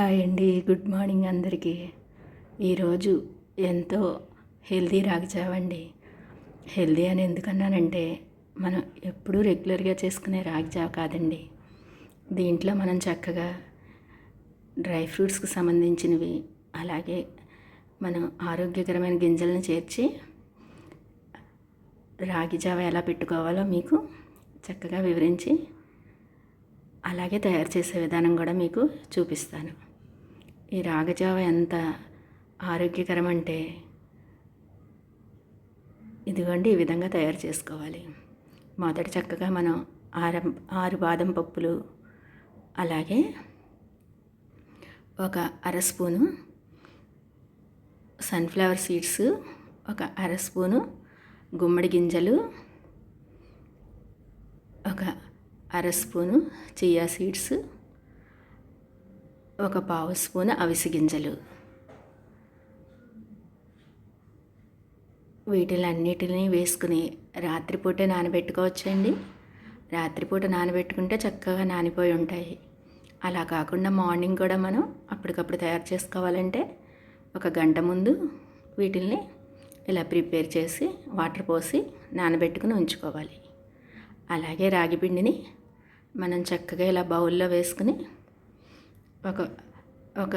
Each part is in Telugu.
హాయ్ అండి. గుడ్ మార్నింగ్ అందరికీ. ఈరోజు ఎంతో హెల్దీ రాగిజావండి. హెల్దీ అని ఎందుకన్నానంటే మనం ఎప్పుడూ రెగ్యులర్గా చేసుకునే రాగిజావ కాదండి. దీంట్లో మనం చక్కగా డ్రై ఫ్రూట్స్కి సంబంధించినవి అలాగే మనం ఆరోగ్యకరమైన గింజలను చేర్చి రాగి జావ ఎలా పెట్టుకోవాలో మీకు చక్కగా వివరించి అలాగే తయారు చేసే విధానం కూడా మీకు చూపిస్తాను. ఈ రాగజావ ఎంత ఆరోగ్యకరం అంటే ఇదిగోండి ఈ విధంగా తయారు చేసుకోవాలి. మొదట చక్కగా మనం ఆరం ఆరు బాదం పప్పులు అలాగే ఒక అర స్పూను సన్ఫ్లవర్ సీడ్స్ ఒక అర స్పూను గుమ్మడి గింజలు ఒక అర స్పూను చియా సీడ్స్ ఒక పావు స్పూను అవిసి గింజలు. వీటిలన్నిటిని వేసుకుని రాత్రిపూటే నానబెట్టుకోవచ్చండి. రాత్రిపూట నానబెట్టుకుంటే చక్కగా నానిపోయి ఉంటాయి. అలా కాకుండా మార్నింగ్ కూడా మనం అప్పటికప్పుడు తయారు చేసుకోవాలంటే ఒక గంట ముందు వీటిల్ని ఇలా ప్రిపేర్ చేసి వాటర్ పోసి నానబెట్టుకుని ఉంచుకోవాలి. అలాగే రాగి పిండిని మనం చక్కగా ఇలా బౌల్లో వేసుకుని ఒక ఒక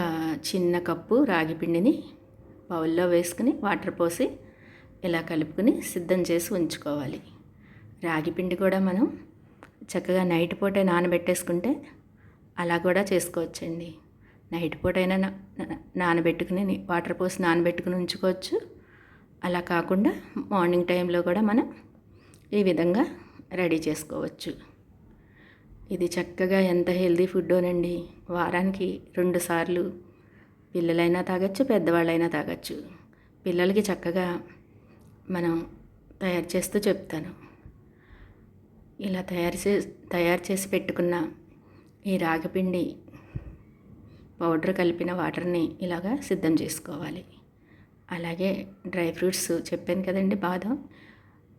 చిన్న కప్పు రాగి పిండిని బౌల్లో వేసుకుని వాటర్ పోసి ఇలా కలుపుకొని సిద్ధం చేసి ఉంచుకోవాలి. రాగి పిండి కూడా మనం చక్కగా నైట్ పూట నానబెట్టేసుకుంటే అలా కూడా చేసుకోవచ్చండి. నైట్ పూట అయినా నానబెట్టుకుని వాటర్ పోసి నానబెట్టుకుని ఉంచుకోవచ్చు. అలా కాకుండా మార్నింగ్ టైంలో కూడా మనం ఈ విధంగా రెడీ చేసుకోవచ్చు. ఇది చక్కగా ఎంత హెల్దీ ఫుడ్డోనండి. వారానికి రెండు సార్లు. పిల్లలైనా తాగొచ్చు పెద్దవాళ్ళైనా తాగొచ్చు. పిల్లలకి చక్కగా మనం తయారు చేస్తూ చెప్తాను. ఇలా తయారు చే తయారు చేసి పెట్టుకున్న ఈ రాగిపిండి పౌడర్ కలిపిన వాటర్ని ఇలాగా సిద్ధం చేసుకోవాలి. అలాగే డ్రై ఫ్రూట్స్ చెప్పాను కదండి బాదం.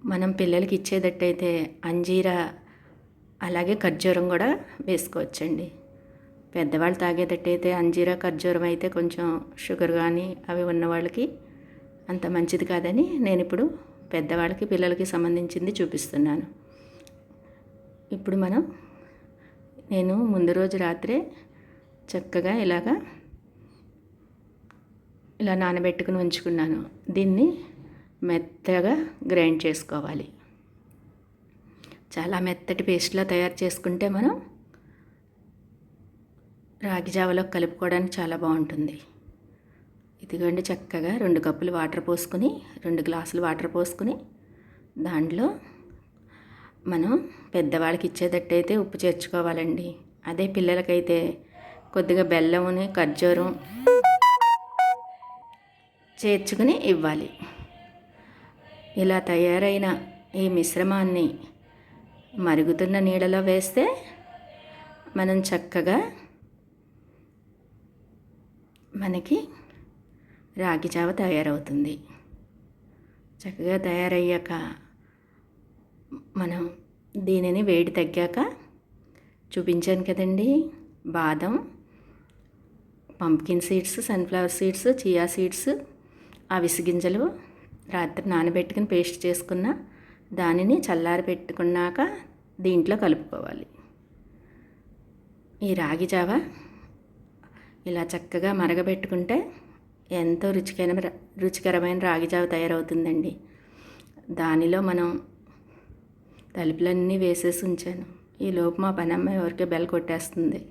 మనం పిల్లలకి ఇచ్చేటట్టయితే అంజీరా అలాగే ఖర్జూరం కూడా వేసుకోవచ్చండి. పెద్దవాళ్ళు తాగేటట్టయితే అంజీరా ఖర్జూరం అయితే కొంచెం షుగర్ కానీ అవి ఉన్న వాళ్ళకి అంత మంచిది కాదని నేను ఇప్పుడు పెద్దవాళ్ళకి పిల్లలకి సంబంధించింది చూపిస్తున్నాను. ఇప్పుడు మనం నేను ముందు రోజు రాత్రే చక్కగా ఇలాగా ఇలా నానబెట్టుకుని ఉంచుకున్నాను. దీన్ని మెత్తగా గ్రైండ్ చేసుకోవాలి. చాలా మెత్తటి పేస్ట్లా తయారు చేసుకుంటే మనం రాగి జావలో కలుపుకోవడానికి చాలా బాగుంటుంది. ఇదిగోండి చక్కగా రెండు కప్పులు వాటర్ పోసుకొని రెండు గ్లాసులు వాటర్ పోసుకొని దాంట్లో మనం పెద్దవాళ్ళకి ఇచ్చేటట్టయితే ఉప్పు చేర్చుకోవాలండి. అదే పిల్లలకైతే కొద్దిగా బెల్లముని ఖర్జూరం చేర్చుకుని ఇవ్వాలి. ఇలా తయారైన ఈ మిశ్రమాన్ని మరుగుతున్న నీళ్ళలో వేస్తే మనం చక్కగా మనకి రాగి జావ తయారవుతుంది. చక్కగా తయారయ్యాక మనం దీనిని వేడి తగ్గాక చూపించాను కదండి. బాదం pumpkin seeds sunflower seeds chia seeds అవిసి గింజలు రాత్రి నానబెట్టుకుని పేస్ట్ చేసుకున్న దానిని చల్లారి పెట్టుకున్నాక దీంట్లో కలుపుకోవాలి. ఈ రాగి జావ ఇలా చక్కగా మరగబెట్టుకుంటే ఎంతో రుచికరమైన రుచికరమైన రాగి జావ తయారవుతుందండి. దానిలో మనం తలుపులన్నీ వేసేసి ఉంచాను. ఈ లోపు మా పనమ్మాయి ఎవరికే బెల్ కొట్టేస్తుంది.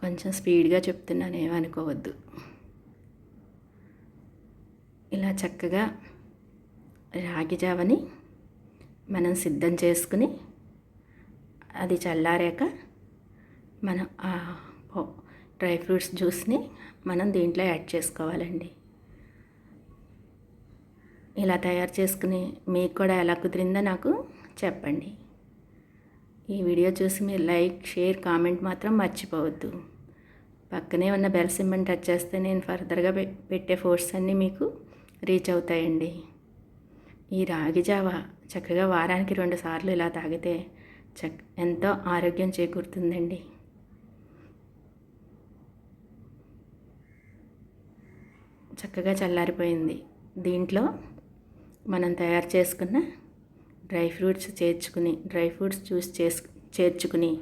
కొంచెం స్పీడ్గా చెప్తున్నాను ఏమనుకోవద్దు. ఇలా చక్కగా రాగి జావని మనం సిద్ధం చేసుకుని అది చల్లారాక మనం ఆ డ్రై ఫ్రూట్స్ జ్యూస్ని మనం దీంట్లో యాడ్ చేసుకోవాలండి. ఇలా తయారు చేసుకుని మీకు కూడా ఎలా కుదిరిందో నాకు చెప్పండి. ఈ వీడియో చూసి మీరు లైక్ షేర్ కామెంట్ మాత్రం మర్చిపోవద్దు. పక్కనే ఉన్న బెల్ సిమ్మని టచ్ చేస్తే నేను ఫర్దర్గా పెట్టే ఫోర్స్ అన్నీ మీకు రీచ్ అవుతాయండి. ఈ రాగి జావ చక్కగా వారానికి రెండు సార్లు ఇలా తాగితే చక్ ఎంతో ఆరోగ్యం చేకూరుతుందండి. చక్కగా చల్లారిపోయింది. దీంట్లో మనం తయారు చేసుకున్న డ్రై ఫ్రూట్స్ చేర్చుకుని డ్రై ఫ్రూట్స్ జ్యూస్ చేసు చేర్చుకుని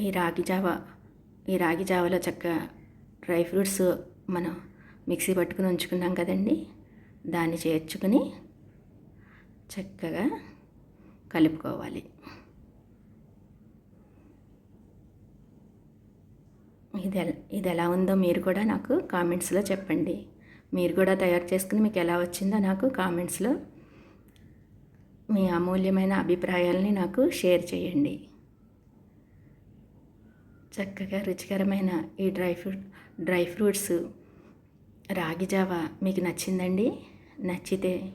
ఈ రాగి జావ ఈ రాగి జావలో చక్కగా డ్రై ఫ్రూట్స్ మనం మిక్సీ పట్టుకుని ఉంచుకున్నాం కదండి. దాన్ని చేర్చుకుని చక్కగా కలుపుకోవాలి. ఇది ఇది ఎలా ఉందో మీరు కూడా నాకు కామెంట్స్లో చెప్పండి. మీరు కూడా తయారు చేసుకుని మీకు ఎలా వచ్చిందో నాకు కామెంట్స్లో మీ అమూల్యమైన అభిప్రాయాలని నాకు షేర్ చేయండి. చక్కగా రుచికరమైన ఈ డ్రై ఫ్రూట్ డ్రై ఫ్రూట్స్ రాగి జావ మీకు నచ్చిందండి నచ్చితే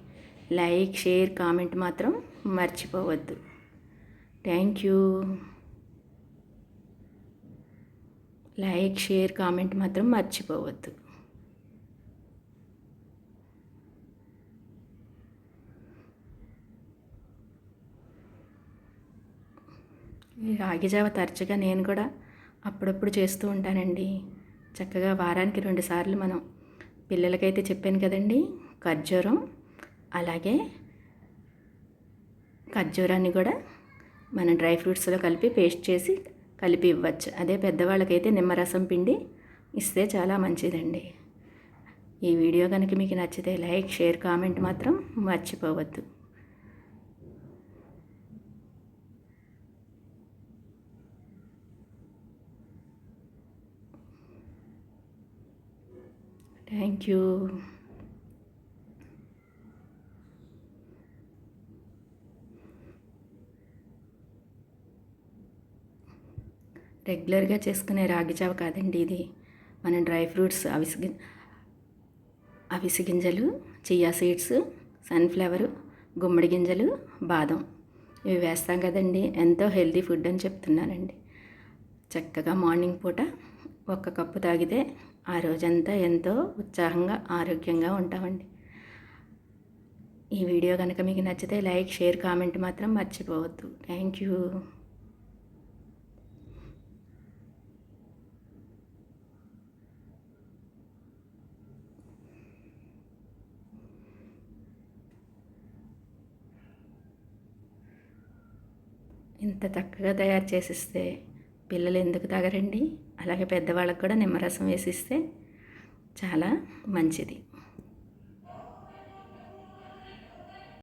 లైక్ షేర్ కామెంట్ మాత్రం మర్చిపోవద్దు. Thank you. Like share comment మాత్రం మర్చిపోవద్దు. ఈ రాగి జావ తరచుగా నేను కూడా అప్పుడప్పుడు చేస్తూ ఉంటానండి. చక్కగా వారానికి రెండు సార్లు మనం పిల్లలకైతే చెప్పాను కదండి ఖర్జూరం అలాగే ఖర్జూరాన్ని కూడా మనం డ్రై ఫ్రూట్స్లో కలిపి పేస్ట్ చేసి కలిపి ఇవ్వచ్చు. అదే పెద్దవాళ్ళకైతే నిమ్మరసం పిండి ఇస్తే చాలా మంచిదండి. ఈ వీడియో కనుక మీకు నచ్చితే లైక్ షేర్ కామెంట్ మాత్రం మర్చిపోవద్దు. థ్యాంక్ యూ రెగ్యులర్గా చేసుకునే రాగి జావ కాదండి ఇది. మన డ్రై ఫ్రూట్స్ అవిసి అవిసి గింజలు చియా సీడ్స్ సన్ఫ్లవర్ గుమ్మడి గింజలు బాదం ఇవి వేస్తాం కదండి. ఎంతో హెల్తీ ఫుడ్ అని చెప్తున్నానండి. చక్కగా మార్నింగ్ పూట ఒక్క కప్పు తాగితే ఆ రోజంతా ఎంతో ఉత్సాహంగా ఆరోగ్యంగా ఉంటామండి. ఈ వీడియో కనుక మీకు నచ్చితే లైక్ షేర్ కామెంట్ మాత్రం మర్చిపోవద్దు. Thank you. ఇంత చక్కగా తయారు చేసిస్తే పిల్లలు ఎందుకు తగరండి? అలాగే పెద్దవాళ్ళకు కూడా నిమ్మరసం వేసిస్తే చాలా మంచిది.